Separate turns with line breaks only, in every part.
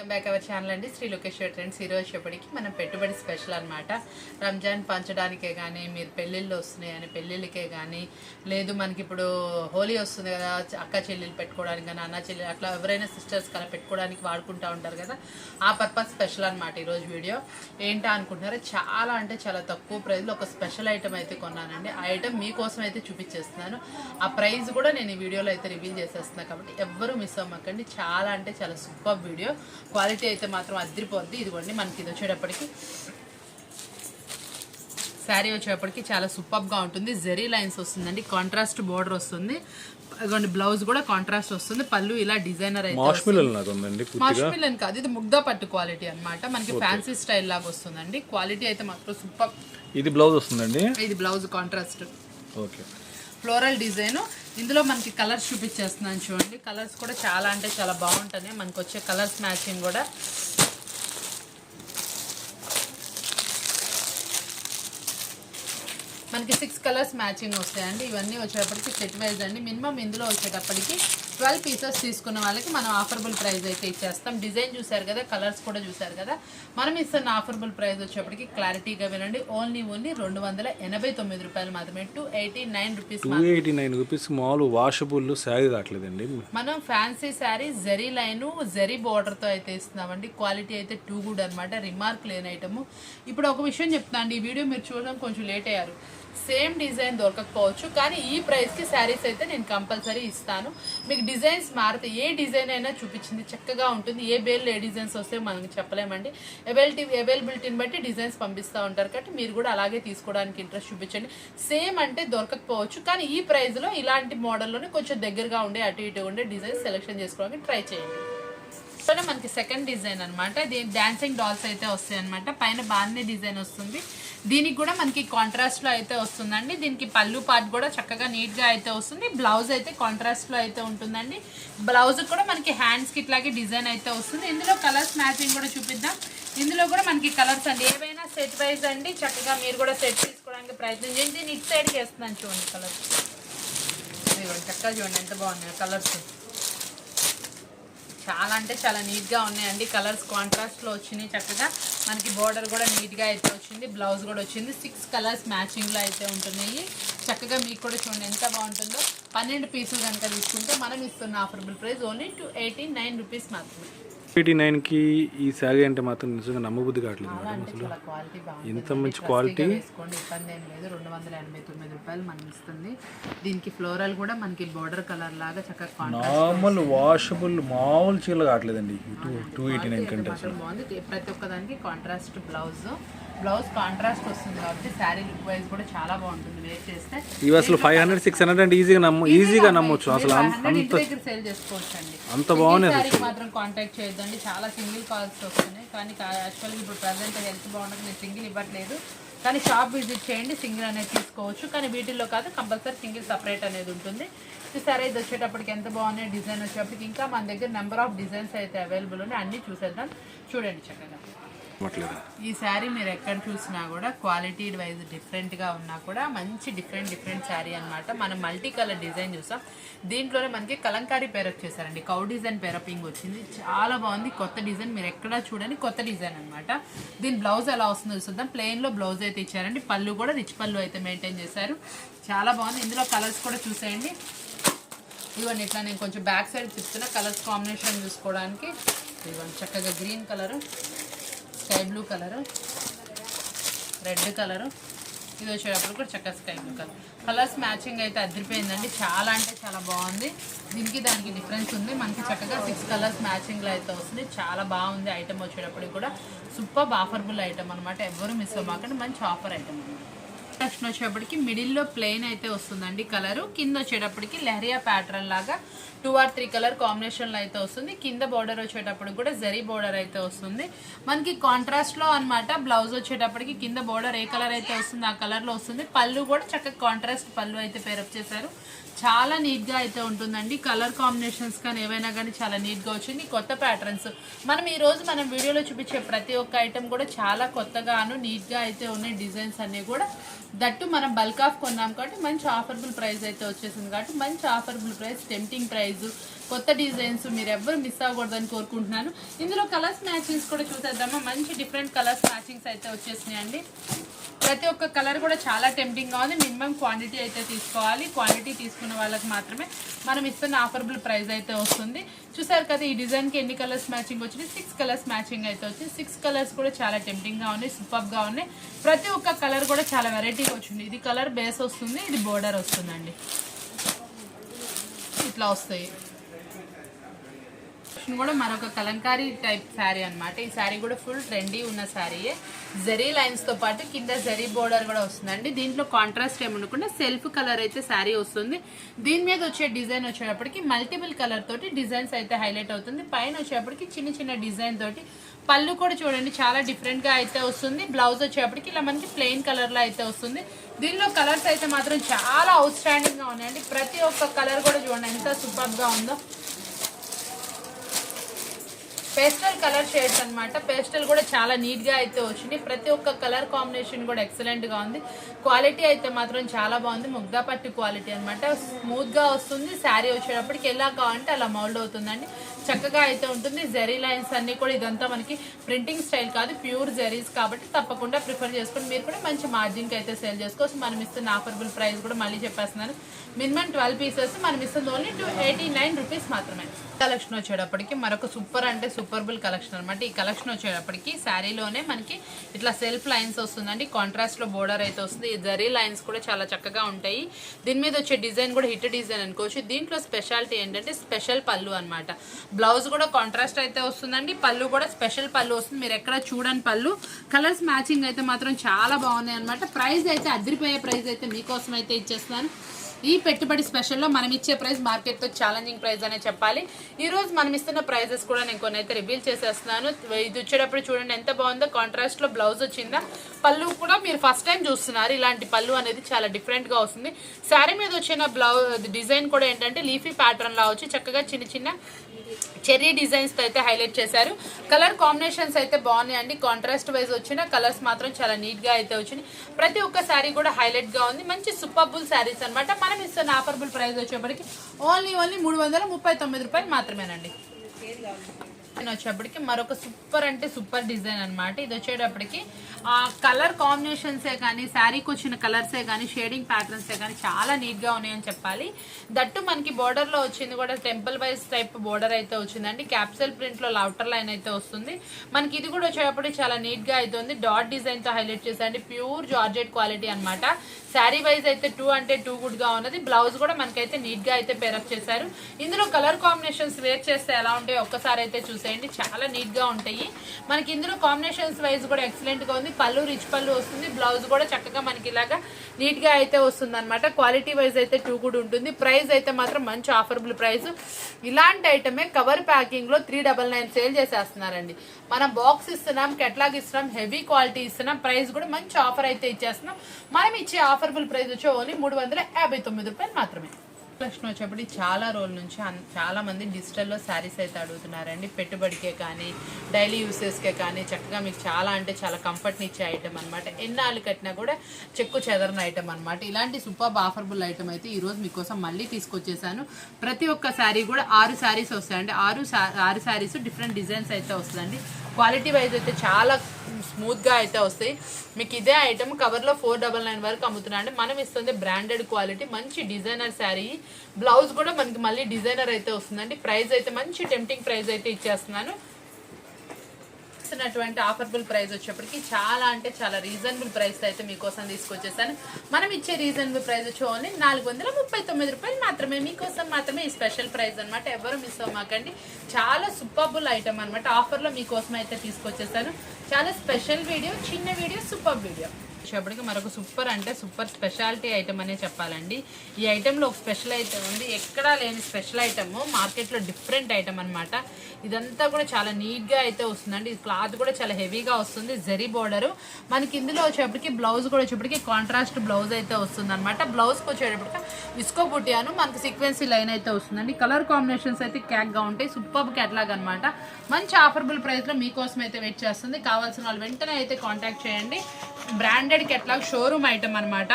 Welcome back our channel అండి. Sri Lokeshwar trends. ఈరోజు చెప్పటికి మనం పెట్టుబడి స్పెషల్ అనమాట రంజాన్ పంచడానికే కానీ మీరు పెళ్ళిళ్ళు వస్తున్నాయని పెళ్ళిళ్ళకే కానీ లేదు మనకి ఇప్పుడు హోలీ వస్తుంది కదా అక్క చెల్లెలు పెట్టుకోవడానికి కానీ అన్న చెల్లెలు అట్లా ఎవరైనా సిస్టర్స్ కలా పెట్టుకోవడానికి వాడుకుంటూ ఉంటారు కదా ఆ పర్పస్ స్పెషల్ అనమాట ఈరోజు వీడియో. ఏంటా అనుకుంటున్నారో? చాలా అంటే చాలా తక్కువ ప్రైస్లో ఒక స్పెషల్ ఐటమ్ అయితే కొన్నానండి. ఆ ఐటమ్ మీకోసం అయితే చూపించేస్తున్నాను. ఆ ప్రైస్ కూడా నేను ఈ వీడియోలో అయితే రివీల్ చేసేస్తున్నాను కాబట్టి ఎవ్వరూ మిస్ అవ్వకండి. చాలా అంటే చాలా సూపర్ వీడియో. క్వాలిటీ అయితే మాత్రం అద్దరిపోద్ది ఇదిగోండి మనకి ఇది వచ్చేటప్పటికి. శారీ వచ్చేటప్పటికి చాలా సూపర్గా ఉంటుంది. జెరీ లైన్స్ వస్తుందండి కాంట్రాస్ట్ బోర్డర్ వస్తుంది. ఇదిగోండి బ్లౌజ్ కూడా కాంట్రాస్ట్ వస్తుంది. పళ్ళు ఇలా డిజైనర్ మాష్మిలన్ కాదు ఇది ముగ్ధా పట్టు క్వాలిటీ అన్నమాట. మనకి ఫ్యాన్సీ స్టైల్ లాగా వస్తుందండి. క్వాలిటీ అయితే మాత్రం సూపర్
ఇది బ్లౌజ్ వస్తుందండి?
ఇది blouse contrast
okay.
Floral design. ఇందులో మనకి కలర్స్ చూపించేస్తున్నాను చూడండి. కలర్స్ కూడా చాలా అంటే చాలా బాగుంటుంది మనకు వచ్చే కలర్స్ మ్యాచింగ్ కూడా. మనకి సిక్స్ కలర్స్ మ్యాచింగ్ వస్తాయండి. ఇవన్నీ వచ్చేటప్పటికి సెట్ వైజ్ అండి. మినిమం ఇందులో వచ్చేటప్పటికి ట్వెల్వ్ పీసెస్ తీసుకున్న వాళ్ళకి మనం ఆఫరబుల్ ప్రైస్ అయితే ఇచ్చేస్తాం. డిజైన్ చూసారు కదా కలర్స్ కూడా చూసారు కదా. మనం ఇస్తున్న ఆఫరబుల్ ప్రైస్ వచ్చేప్పటికి క్లారిటీగా వినండి. ఓన్లీ ఓన్లీ రెండు వందల ఎనభై తొమ్మిది రూపాయలు మాత్రమే. Two eighty nine rupees
two eighty nine rupees మామూలు వాషబుల్ శారీ రావట్లేదండి.
మనం ఫ్యాన్సీ శారీ జరీ లైను జరీ తో అయితే ఇస్తున్నామండి. క్వాలిటీ అయితే టూ గుడ్ అనమాట రిమార్క్ లేని ఐటమ్ ఇప్పుడు ఒక విషయం చెప్తాను అండి. ఈ వీడియో మీరు చూడడం కొంచెం లేట్ అయ్యారు. సేమ్ డిజైన్ దొరకకపోవచ్చు కానీ ఈ ప్రైస్కి శారీస్ అయితే నేను కంపల్సరీ ఇస్తాను. మీకు డిజైన్స్ మారితే ఏ డిజైన్ అయినా చూపించింది చక్కగా ఉంటుంది. ఏ బేల్ ఏ డిజైన్స్ వస్తే మనకి చెప్పలేమండి. అవైలిటీ అవైలబిలిటీని బట్టి డిజైన్స్ పంపిస్తూ ఉంటారు కాబట్టి మీరు కూడా అలాగే తీసుకోవడానికి ఇంట్రెస్ట్ చూపించండి. సేమ్ అంటే దొరకకపోవచ్చు కానీ ఈ ప్రైస్లో ఇలాంటి మోడల్లోనే కొంచెం దగ్గరగా ఉండే అటు ఇటు ఉండే డిజైన్స్ సెలెక్షన్ చేసుకోవడానికి ట్రై చేయండి. ఇక్కడే మనకి సెకండ్ డిజైన్ అనమాట దీని డాన్సింగ్ డాల్స్ అయితే వస్తాయి అనమాట పైన బాగానే డిజైన్ వస్తుంది. దీనికి కూడా మనకి కాంట్రాస్ట్లో అయితే వస్తుందండి. దీనికి పళ్ళు పార్ట్ కూడా చక్కగా నీట్గా అయితే వస్తుంది. బ్లౌజ్ అయితే కాంట్రాస్ట్లో అయితే ఉంటుందండి. బ్లౌజ్ కూడా మనకి హ్యాండ్స్కి ఇట్లాగే డిజైన్ అయితే వస్తుంది. ఇందులో కలర్స్ మ్యాచింగ్ కూడా చూపిద్దాం. ఇందులో కూడా మనకి కలర్స్ అండి. ఏవైనా సెట్ వైజ్ అండి చక్కగా మీరు కూడా సెట్ తీసుకోవడానికి ప్రయత్నం చేయండి. దీన్ని ఇటు సైడ్కి వేస్తున్నాను చూడండి కలర్స్ చక్కగా చూడండి ఎంత బాగున్నాయి కలర్స్ చాలా అంటే చాలా నీట్గా ఉన్నాయండి. కలర్స్ కాంట్రాస్ట్లో వచ్చినాయి చక్కగా. మనకి బోర్డర్ కూడా నీట్గా అయితే వచ్చింది. బ్లౌజ్ కూడా వచ్చింది. సిక్స్ కలర్స్ మ్యాచింగ్లో అయితే ఉంటున్నాయి. చక్కగా మీకు కూడా చూడండి ఎంత బాగుంటుందో. పన్నెండు పీసులు కనుక తీసుకుంటే మనం ఇస్తున్న affordable price only two eighty nine rupees మాత్రమే.
ఎయిటీ నైన్కి ఈ శారీ అంటే మాత్రం నిజంగా నమ్మబుద్ధి కావట్లేదు మేడం అసలు. ఇంత మంచి క్వాలిటీ
ఇబ్బంది ఏం లేదు. రెండు వందల ఎనభై తొమ్మిది రూపాయలు మనం ఇస్తుంది. దీనికి ఫ్లోరల్ కూడా మనకి బోర్డర్ కలర్ లాగా చక్కగా కాంట్రాస్ట్
నార్మల్ వాషబుల్ మామూలు చీరలు కావట్లేదండి. టూ టూ ఎయిటీ నైన్ కంటే
బాగుంది. ప్రతి ఒక్కదానికి కాంట్రాస్ట్ బ్లౌజ్ బ్లౌజ్ కాంట్రాస్ట్ వస్తుంది కాబట్టి శారీ లుక్ వైజ్ కూడా చాలా బాగుంటుంది. వేర్ చేస్తే
ఇవి అసలు ఫైవ్ హండ్రెడ్ సిక్స్ హండ్రెడ్ అంటే ఈజీగా నమ్ము ఈజీగా నమ్మొచ్చు. అసలు అం-
ఇంటి దగ్గర సేల్ చేసుకోవచ్చు అండి
అంత బాగున్నాయి
శారీకి మాత్రం కాంటాక్ట్ చేయొద్దండి. చాలా సింగిల్ కాల్స్ వస్తున్నాయి. కానీ యాక్చువల్గా ఇప్పుడు ప్రజెంట్ హెల్త్ బాగుండదు. నేను సింగిల్ ఇవ్వట్లేదు. కానీ షాప్ విజిట్ చేయండి. సింగిల్ అనేది తీసుకోవచ్చు. కానీ వీటిల్లో కాదు కంపల్సరీ సింగిల్ సపరేట్ అనేది ఉంటుంది. సరే ఇది వచ్చేటప్పటికి ఎంత బాగున్నాయి? డిజైన్ వచ్చేటప్పటికి ఇంకా మన దగ్గర నెంబర్ ఆఫ్ డిజైన్స్ అయితే అవైలబుల్ ఉన్నాయి. అన్నీ చూసేద్దాం. చూడండి చక్కగా. ఈ శారీ మీరు ఎక్కడ చూసినా కూడా క్వాలిటీ వైజ్ డిఫరెంట్గా ఉన్నా కూడా మంచి డిఫరెంట్ డిఫరెంట్ శారీ అనమాట మనం మల్టీ కలర్ డిజైన్ చూసాం. దీంట్లోనే మనకి కలంకారీ పేరప్ చేశారండి కౌ డిజైన్ పేరపింగ్ వచ్చింది. చాలా బాగుంది. కొత్త డిజైన్ మీరు ఎక్కడా చూడని కొత్త డిజైన్ అనమాట దీని బ్లౌజ్ ఎలా వస్తుందో చూద్దాం. ప్లెయిన్లో బ్లౌజ్ అయితే ఇచ్చారండి. పళ్ళు కూడా రిచ్ పళ్ళు అయితే మెయింటైన్ చేశారు. చాలా బాగుంది. ఇందులో కలర్స్ కూడా చూసేయండి. ఇవన్నీ ఇట్లా నేను కొంచెం బ్యాక్ సైడ్ తిప్పుతున్నా. కలర్స్ కాంబినేషన్ చూసుకోవడానికి. ఇవన్నీ చక్కగా green colour sky blue colour. Red colour. ఇది వచ్చేటప్పుడు కూడా చక్కగా sky blue colour. Colours matching అయితే అదిరిపోయిందండి. చాలా అంటే చాలా బాగుంది. దీనికి దానికి డిఫరెన్స్ ఉంది. మనకి చక్కగా సిక్స్ కలర్స్ మ్యాచింగ్లో అయితే వస్తుంది. చాలా బాగుంది ఐటమ్ వచ్చేటప్పటికి కూడా. సూపర్ ఆఫర్బుల్ ఐటమ్ అనమాట ఎవరు మిస్ అవ్వకండి మంచి ఆఫర్ ఐటమ్ అనమాట నెక్స్ట్ వచ్చేటప్పటికి మిడిల్లో ప్లెయిన్ అయితే వస్తుందండి కలరు. కింద వచ్చేటప్పటికి లెహరియా ప్యాటర్న్ లాగా టూ ఆర్ త్రీ కలర్ కాంబినేషన్లో అయితే వస్తుంది. కింద బార్డర్ వచ్చేటప్పుడు కూడా జరీ బోర్డర్ అయితే వస్తుంది. మనకి కాంట్రాస్ట్లో అన్నమాట బ్లౌజ్ వచ్చేటప్పటికి కింద బోర్డర్ ఏ కలర్ అయితే వస్తుంది ఆ కలర్లో వస్తుంది. పళ్ళు కూడా చక్కగా కాంట్రాస్ట్ పళ్ళు అయితే పేరప్ చేశారు. చాలా నీట్గా అయితే ఉంటుందండి. కలర్ కాంబినేషన్స్ కానీ ఏవైనా కానీ చాలా నీట్గా వచ్చింది. కొత్త ప్యాటర్న్స్ మనం ఈరోజు మనం వీడియోలో చూపించే ప్రతి ఒక్క ఐటెం కూడా చాలా కొత్తగాను నీట్గా అయితే ఉన్నాయి. డిజైన్స్ అన్నీ కూడా దట్టు మనం బల్క్ ఆఫ్ కొన్నాం కాబట్టి మంచి ఆఫర్బుల్ ప్రైస్ అయితే వచ్చేసింది కాబట్టి మంచి ఆఫర్బుల్ ప్రైస్ టెంప్టింగ్ ప్రైస్ కొత్త డిజైన్స్ మీరు ఎవ్వరు మిస్ అవ్వకూడదని కోరుకుంటున్నాను. ఇందులో కలర్స్ మ్యాచింగ్స్ కూడా చూసేద్దామా? మంచి డిఫరెంట్ కలర్స్ మ్యాచింగ్స్ అయితే వచ్చేసినాయండి. ప్రతి ఒక్క కలర్ కూడా చాలా టెంప్టింగ్గా ఉంది. మినిమం క్వాంటిటీ అయితే తీసుకోవాలి. క్వాంటిటీ తీసుకున్న వాళ్ళకి మాత్రమే మనం ఇస్తున్న ఆఫరబుల్ ప్రైస్ అయితే వస్తుంది. చూసారు కదా ఈ డిజైన్కి ఎన్ని కలర్స్ మ్యాచింగ్ వచ్చినాయి? సిక్స్ కలర్స్ మ్యాచింగ్ అయితే వచ్చింది. సిక్స్ కలర్స్ కూడా చాలా టెంప్టింగ్గా ఉన్నాయి సూపర్గా ఉన్నాయి. ప్రతి ఒక్క కలర్ కూడా చాలా వెరైటీగా వచ్చింది. ఇది కలర్ బేస్ వస్తుంది ఇది బోర్డర్ వస్తుందండి. ఇట్లా వస్తాయి. కూడా మరొక కలంకారీ టైప్ శారీ అనమాట ఈ శారీ కూడా ఫుల్ ట్రెండీ ఉన్న శారీయే. జరీ లైన్స్తో పాటు కింద జరీ బోర్డర్ కూడా వస్తుందండి. దీంట్లో కాంట్రాస్ట్ ఏమనుకుంటే సెల్ఫ్ కలర్ అయితే శారీ వస్తుంది. దీని మీద వచ్చే డిజైన్ వచ్చేటప్పటికి మల్టిపుల్ కలర్ తోటి డిజైన్స్ అయితే హైలైట్ అవుతుంది. పైన వచ్చేటప్పటికి చిన్న చిన్న డిజైన్ తోటి పళ్ళు కూడా చూడండి చాలా డిఫరెంట్గా అయితే వస్తుంది. బ్లౌజ్ వచ్చేటప్పటికి ఇలా మనకి ప్లెయిన్ కలర్లో అయితే వస్తుంది. దీనిలో కలర్స్ అయితే మాత్రం చాలా అవుట్ స్టాండింగ్గా ఉన్నాయండి. ప్రతి ఒక్క కలర్ కూడా చూడండి ఎంత సూపర్గా ఉందో. పేస్టల్ కలర్ షేడ్స్ అనమాట పేస్టల్ కూడా చాలా నీట్గా అయితే వచ్చింది. ప్రతి ఒక్క కలర్ కాంబినేషన్ కూడా ఎక్సలెంట్గా ఉంది. క్వాలిటీ అయితే మాత్రం చాలా బాగుంది. ముగ్గా పట్టు క్వాలిటీ అనమాట స్మూత్గా వస్తుంది. శారీ వచ్చేటప్పటికి ఎలా కావాలంటే అలా మౌల్డ్ అవుతుందండి. చక్కగా అయితే ఉంటుంది. జెరీ లైన్స్ అన్ని కూడా ఇదంతా మనకి ప్రింటింగ్ స్టైల్ కాదు ప్యూర్ జెరీస్ కాబట్టి తప్పకుండా ప్రిఫర్ చేసుకుని మీరు కూడా మంచి మార్జిన్కి అయితే సేల్ చేసుకోవచ్చు. మనం ఇస్తున్న ఆఫర్బుల్ ప్రైస్ కూడా మళ్ళీ చెప్పేస్తున్నాను. మినిమం ట్వెల్వ్ పీసెస్ మనం ఇస్తుంది only two eighty nine rupees మాత్రమే. కలెక్షన్ వచ్చేటప్పటికి మరొక సూపర్ అంటే సూపర్ సూపర్బుల్ కలెక్షన్ అనమాట ఈ కలెక్షన్ వచ్చేటప్పటికి శారీలోనే మనకి ఇట్లా సెల్ఫ్ లైన్స్ వస్తుందండి. కాంట్రాస్ట్లో బోర్డర్ అయితే వస్తుంది. ఈ జరీ లైన్స్ కూడా చాలా చక్కగా ఉంటాయి. దీని మీద వచ్చే డిజైన్ కూడా హిట్ డిజైన్ అనుకోవచ్చు. దీంట్లో స్పెషాలిటీ ఏంటంటే స్పెషల్ పళ్ళు అనమాట బ్లౌజ్ కూడా కాంట్రాస్ట్ అయితే వస్తుందండి. పళ్ళు కూడా స్పెషల్ పళ్ళు వస్తుంది. మీరు ఎక్కడ చూడని పళ్ళు. కలర్స్ మ్యాచింగ్ అయితే మాత్రం చాలా బాగున్నాయి అనమాట ప్రైస్ అయితే అదిరిపోయే ప్రైస్ అయితే మీకోసం అయితే ఇచ్చేస్తున్నాను. ఈ పెట్టుబడి స్పెషల్లో మనం ఇచ్చే ప్రైస్ మార్కెట్తో ఛాలెంజింగ్ ప్రైస్ అనే చెప్పాలి. ఈరోజు మనం ఇస్తున్న ప్రైజెస్ కూడా నేను కొన్ని అయితే రివీల్ చేసేస్తున్నాను. ఇది వచ్చేటప్పుడు చూడండి ఎంత బాగుందో. కాంట్రాస్ట్లో బ్లౌజ్ వచ్చిందా? పళ్ళు కూడా మీరు ఫస్ట్ టైం చూస్తున్నారు. ఇలాంటి పళ్ళు అనేది చాలా డిఫరెంట్గా వస్తుంది. శారీ మీద వచ్చిన బ్లౌజ్ డిజైన్ కూడా ఏంటంటే లీఫీ ప్యాటర్న్లా వచ్చి చక్కగా చిన్న చిన్న చెర్రీ డిజైన్స్తో అయితే హైలైట్ చేశారు. కలర్ కాంబినేషన్స్ అయితే బాగున్నాయండి కాంట్రాస్ట్ వైజ్ వచ్చిన కలర్స్ మాత్రం చాలా నీట్గా అయితే వచ్చినాయి. ప్రతి ఒక్క శారీ కూడా హైలైట్గా ఉంది. మంచి సూపర్బుల్ శారీస్ అన్నమాట. మనం ఇస్తున్న ఆఫర్బుల్ ప్రైస్ వచ్చేప్పటికి ఓన్లీ ఓన్లీ మూడు వందల ముప్పై తొమ్మిది రూపాయలు మాత్రమేనండి. వచ్చేప్పటికి మరొక సూపర్ అంటే సూపర్ డిజైన్ అనమాట ఇది వచ్చేటప్పటికి కలర్ కాంబినేషన్సే కానీ శారీకి వచ్చిన కలర్సే కానీ షేడింగ్ ప్యాటర్న్సే కానీ చాలా నీట్గా ఉన్నాయని చెప్పాలి. దట్టు మనకి బోర్డర్లో వచ్చింది కూడా టెంపుల్ వైజ్ టైప్ బోర్డర్ అయితే వచ్చిందండి. క్యాప్సల్ ప్రింట్లో లౌటర్ లైన్ అయితే వస్తుంది. మనకి ఇది కూడా వచ్చేటప్పటికి చాలా నీట్గా అయితే ఉంది డాట్ డిజైన్తో హైలైట్ చేసండి ప్యూర్ జార్జెట్ క్వాలిటీ అనమాట శారీ వైజ్ అయితే టూ అంటే టూ గుడ్గా ఉన్నది. బ్లౌజ్ కూడా మనకైతే నీట్గా అయితే పేరప్ చేశారు. ఇందులో కలర్ కాంబినేషన్స్ వేర్ చేస్తే ఎలా ఉంటాయి ఒక్కసారి అయితే చూసేయండి. చాలా నీట్గా ఉంటాయి. మనకి ఇందులో కాంబినేషన్స్ వైజ్ కూడా ఎక్సలెంట్గా వస్తుంది పళ్ళు రిచ్ పళ్ళు వస్తుంది బ్లౌజ్ కూడా చక్కగా మనకి ఇలాగా నీట్గా అయితే వస్తుంది అనమాట క్వాలిటీ వైజ్ అయితే టూ కూడా ఉంటుంది. ప్రైస్ అయితే మాత్రం మంచి ఆఫరబుల్ ప్రైస్ ఇలాంటి ఐటమే కవర్ ప్యాకింగ్లో త్రీ డబల్ నైన్ సేల్ చేసేస్తున్నారండి. మనం బాక్స్ ఇస్తున్నాం కెట్లాగ్ ఇస్తున్నాం హెవీ క్వాలిటీ ఇస్తున్నాం. ప్రైస్ కూడా మంచి ఆఫర్ అయితే ఇచ్చేస్తున్నాం. మనం ఇచ్చే ఆఫర్బుల్ ప్రైస్ వచ్చి ఓన్లీ మూడు వందల యాభై తొమ్మిది రూపాయలు మాత్రమే. ప్రశ్న వచ్చేప్పటి చాలా రోజుల నుంచి చాలామంది చాలా మంది డిజిటల్లో శారీస్ అయితే అడుగుతున్నారండి. పెట్టుబడికే కానీ డైలీ యూసెస్కే కానీ చక్కగా మీకు చాలా అంటే చాలా కంఫర్ట్ని ఇచ్చే ఐటమ్ అనమాట ఎన్నాళ్ళు కట్టినా కూడా చెక్కు చెదరని ఐటమ్ అనమాట ఇలాంటి సూపర్ ఆఫర్బుల్ ఐటమ్ అయితే ఈరోజు మీకోసం మళ్ళీ తీసుకొచ్చేసాను. ప్రతి ఒక్క శారీ కూడా ఆరు శారీస్ వస్తాయండి. ఆరు ఆరు శారీస్ డిఫరెంట్ డిజైన్స్ అయితే వస్తుందండి క్వాలిటీ వైజ్ అయితే చాలా స్మూత్గా అయితే వస్తాయి. మీకు ఇదే ఐటమ్ కవర్లో ఫోర్ డబల్ నైన్ వరకు అమ్ముతున్నాను అంటే మనం ఇస్తుంది బ్రాండెడ్ క్వాలిటీ మంచి డిజైనర్ శారీ బ్లౌజ్ కూడా మనకి మళ్ళీ డిజైనర్ అయితే వస్తుందండి. ప్రైస్ అయితే మంచి టెంప్టింగ్ ప్రైస్ అయితే ఇచ్చేస్తున్నాను. ఇస్తున్నటువంటి ఆఫర్బుల్ ప్రైస్ వచ్చేప్పటికి చాలా అంటే చాలా రీజనబుల్ ప్రైస్ అయితే మీకోసం తీసుకొచ్చేసాను. మనం ఇచ్చే రీజనబుల్ ప్రైస్ వచ్చి ఓన్లీ నాలుగు వందల ముప్పై తొమ్మిది రూపాయలు మాత్రమే. మీకోసం మాత్రమే ఈ స్పెషల్ ప్రైస్ అనమాట ఎవరు మిస్ అవ్వమాకండి చాలా సూపర్బుల్ ఐటమ్ అనమాట ఆఫర్లో మీకోసం అయితే తీసుకొచ్చేసాను. చాలా స్పెషల్ వీడియో చిన్న వీడియో సూపర్ వీడియో. వచ్చేప్పటికి మరొక సూపర్ అంటే సూపర్ స్పెషాలిటీ ఐటమ్ అనే చెప్పాలండి. ఈ ఐటెంలో ఒక స్పెషల్ ఐటమ్ ఉంది. ఎక్కడా లేని స్పెషల్ ఐటమ్. మార్కెట్లో డిఫరెంట్ ఐటమ్ అనమాట ఇదంతా కూడా చాలా నీట్గా అయితే వస్తుందండి. ఈ క్లాత్ కూడా చాలా హెవీగా వస్తుంది. జరీ బోర్డర్. మనకి ఇందులో వచ్చేప్పటికి బ్లౌజ్ కూడా వచ్చేప్పటికి కాంట్రాస్ట్ బ్లౌజ్ అయితే వస్తుంది అనమాట బ్లౌజ్కి వచ్చేటప్పటికి విస్కో బుట్టియాను మనకి సీక్వెన్సీ లైన్ అయితే వస్తుందండి. కలర్ కాంబినేషన్స్ అయితే క్యాక్గా ఉంటాయి. సూపర్ క్యాట్లాగ్ అనమాట మంచి ఆఫర్బుల్ ప్రైస్లో మీకోసం అయితే వెయిట్ చేస్తుంది. కావాల్సిన వాళ్ళు వెంటనే అయితే కాంటాక్ట్ చేయండి. బ్రాండెడ్ కెట్లాగ్ షోరూమ్ ఐటమ్ అనమాట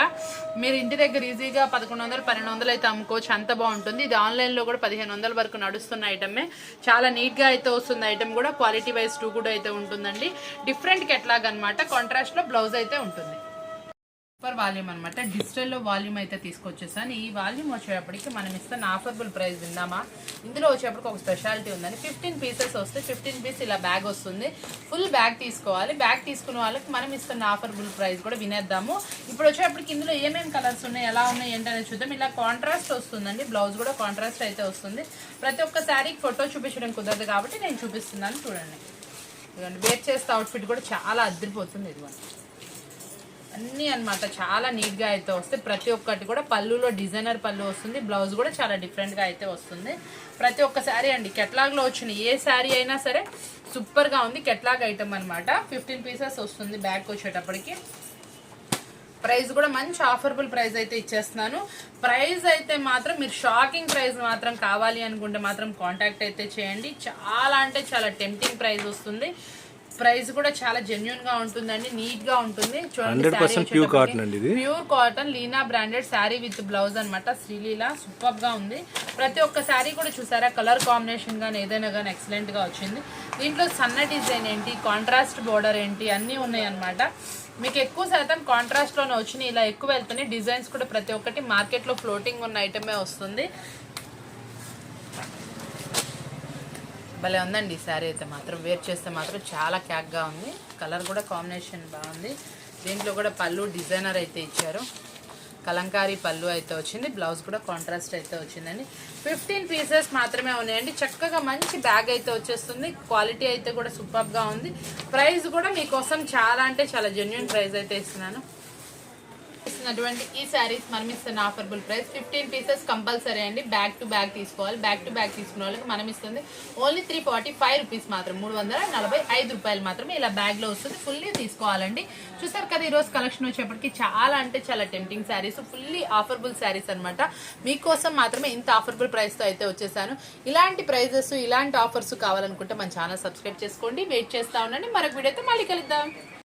మీరు ఇంటి దగ్గర ఈజీగా పదకొండు వందలు పన్నెండు వందలు అయితే అమ్ముకోవచ్చు. అంత బాగుంటుంది. ఇది ఆన్లైన్లో కూడా పదిహేను వందల వరకు నడుస్తున్న ఐటమే. చాలా నీట్గా అయితే వస్తుంది ఐటమ్ కూడా. క్వాలిటీ వైజ్ టూ కూడా అయితే ఉంటుందండి. డిఫరెంట్ కెట్లాగ్ అనమాట కాంట్రాస్ట్లో బ్లౌజ్ అయితే ఉంటుంది. సూపర్ వాల్యూమ్ అనమాట డిజిటల్లో వాల్యూమ్ అయితే తీసుకొచ్చేసాను. ఈ వాల్యూమ్ వచ్చేటప్పటికి మనం ఇస్తున్న ఆఫర్బుల్ ప్రైస్ విందామా? ఇందులో వచ్చేటప్పటికి ఒక స్పెషాలిటీ ఉందండి. ఫిఫ్టీన్ పీసెస్ వస్తే ఫిఫ్టీన్ పీస్ ఇలా బ్యాగ్ వస్తుంది. ఫుల్ బ్యాగ్ తీసుకోవాలి. బ్యాగ్ తీసుకున్న వాళ్ళకి మనం ఇస్తున్న ఆఫర్బుల్ ప్రైస్ కూడా వినేద్దాము. ఇప్పుడు వచ్చేటప్పటికి ఇందులో ఏమేమి కలర్స్ ఉన్నాయి ఎలా ఉన్నాయి ఏంటనేది చూద్దాం. ఇలా కాంట్రాస్ట్ వస్తుందండి. బ్లౌజ్ కూడా కాంట్రాస్ట్ అయితే వస్తుంది. ప్రతి ఒక్క శారీకి ఫోటో చూపించడం కుదరదు కాబట్టి నేను చూపిస్తున్నాను. చూడండి. ఇదిగోండి వేర్ చేస్తే అవుట్ఫిట్ కూడా చాలా అద్దరిపోతుంది ఇదిగోండి. అన్నీ అనమాట చాలా నీట్గా అయితే వస్తాయి. ప్రతి ఒక్కటి కూడా పళ్ళులో డిజైనర్ పళ్ళు వస్తుంది. బ్లౌజ్ కూడా చాలా డిఫరెంట్గా అయితే వస్తుంది. ప్రతి ఒక్క శారీ అండి కెట్లాగ్లో వచ్చిన ఏ శారీ అయినా సరే సూపర్గా ఉంది. కెట్లాగ్ ఐటమ్ అనమాట ఫిఫ్టీన్ పీసెస్ వస్తుంది బ్యాగ్ వచ్చేటప్పటికి. ప్రైస్ కూడా మంచి ఆఫర్బుల్ ప్రైస్ అయితే ఇచ్చేస్తున్నాను. ప్రైస్ అయితే మాత్రం మీరు షాకింగ్ ప్రైస్ మాత్రం కావాలి అనుకుంటే మాత్రం కాంటాక్ట్ అయితే చేయండి. చాలా అంటే చాలా టెంప్టింగ్ ప్రైస్ వస్తుంది. ప్రైస్ కూడా చాలా జెన్యున్గా ఉంటుందండి నీట్గా ఉంటుంది. చూడండి
100% pure cotton అండి ఇది.
Pure cotton Leena branded sari with blouse అనమాట శ్రీలీల సూపర్గా ఉంది. ప్రతి ఒక్క శారీ కూడా చూసారా? కలర్ కాంబినేషన్ కానీ ఏదైనా కానీ ఎక్సలెంట్గా వచ్చింది. దీంట్లో సన్న డిజైన్ ఏంటి? కాంట్రాస్ట్ బోర్డర్ ఏంటి? అన్నీ ఉన్నాయి అనమాట మీకు ఎక్కువ శాతం కాంట్రాస్ట్లోనే వచ్చినాయి. ఇలా ఎక్కువ వెళ్తున్నాయి డిజైన్స్ కూడా ప్రతి ఒక్కటి మార్కెట్లో ఫ్లోటింగ్ ఉన్న ఐటమే వస్తుంది. భలే ఉందండి ఈ శారీ అయితే మాత్రం. వేర్ చేస్తే మాత్రం చాలా క్యాక్గా ఉంది. కలర్ కూడా కాంబినేషన్ బాగుంది. దీంట్లో కూడా పళ్ళు డిజైనర్ అయితే ఇచ్చారు. కలంకారీ పళ్ళు అయితే వచ్చింది. బ్లౌజ్ కూడా కాంట్రాస్ట్ అయితే వచ్చిందండి. ఫిఫ్టీన్ పీసెస్ మాత్రమే ఉన్నాయండి. చక్కగా మంచి బ్యాగ్ అయితే వచ్చేస్తుంది. క్వాలిటీ అయితే కూడా సూపర్గా ఉంది. ప్రైస్ కూడా మీకోసం చాలా అంటే చాలా జెన్యున్ ప్రైస్ అయితే ఇస్తున్నాను. ఇస్తున్నటువంటి ఈ శారీస్ మనం ఇస్తున్న affordable price fifteen pieces compulsory అండి. బ్యాక్ టు బ్యాక్ తీసుకోవాలి. బ్యాక్ టు బ్యాక్ తీసుకున్న వాళ్ళకి మనం ఇస్తుంది only three forty five rupees మాత్రం. మూడు వందల నలభై ఐదు రూపాయలు మాత్రమే ఇలా బ్యాగ్లో వస్తుంది. ఫుల్లీ తీసుకోవాలండి. చూసారు కదా ఈరోజు కలెక్షన్ వచ్చేప్పటికి చాలా అంటే చాలా tempting saris. Fully affordable saris అన్నమాట. మీకోసం మాత్రమే ఇంత ఆఫర్బుల్ ప్రైస్తో అయితే వచ్చేసాను. ఇలాంటి ప్రైజెస్ ఇలాంటి ఆఫర్స్ కావాలనుకుంటే మన ఛానల్ సబ్స్క్రైబ్ చేసుకోండి. వెయిట్ చేస్తా ఉండండి. మరొక వీడియోతో మళ్ళీ కలుద్దాం.